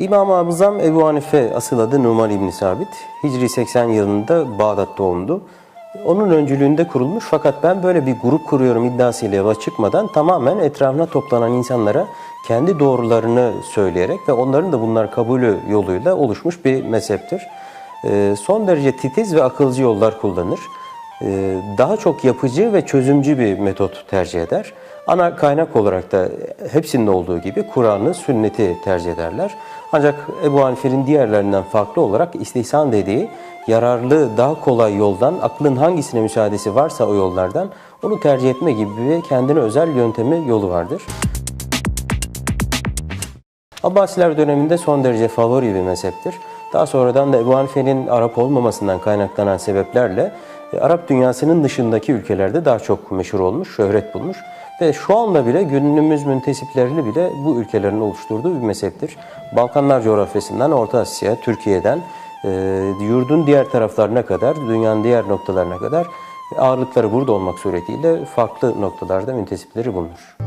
İmam-ı Azam Ebu Hanife asıl adı Numan İbni Sabit. Hicri 80 yılında Bağdat doğumlu. Onun öncülüğünde kurulmuş fakat ben böyle bir grup kuruyorum iddiasıyla yola çıkmadan tamamen etrafına toplanan insanlara kendi doğrularını söyleyerek ve onların da bunlar kabulü yoluyla oluşmuş bir mezheptir. Ee, son derece titiz ve akılcı yollar kullanır. Ee, daha çok yapıcı ve çözümcü bir metot tercih eder. Ana kaynak olarak da hepsinde olduğu gibi Kur'an'ı, sünneti tercih ederler. Ancak Ebu Hanife'nin diğerlerinden farklı olarak istihsan dediği yararlı, daha kolay yoldan, aklın hangisine müsaadesi varsa o yollardan onu tercih etme gibi bir kendine özel yöntemi, yolu vardır. Abbasiler döneminde son derece favori bir mezheptir. Daha sonradan da Ebu Hanife'nin Arap olmamasından kaynaklanan sebeplerle e, Arap dünyasının dışındaki ülkelerde daha çok meşhur olmuş, şöhret bulmuş ve şu anda bile günümüz müntesiplerini bile bu ülkelerin oluşturduğu bir mezheptir. Balkanlar coğrafyasından Orta Asya, Türkiye'den e, yurdun diğer taraflarına kadar, dünyanın diğer noktalarına kadar ağırlıkları burada olmak suretiyle farklı noktalarda müntesipleri bulunur.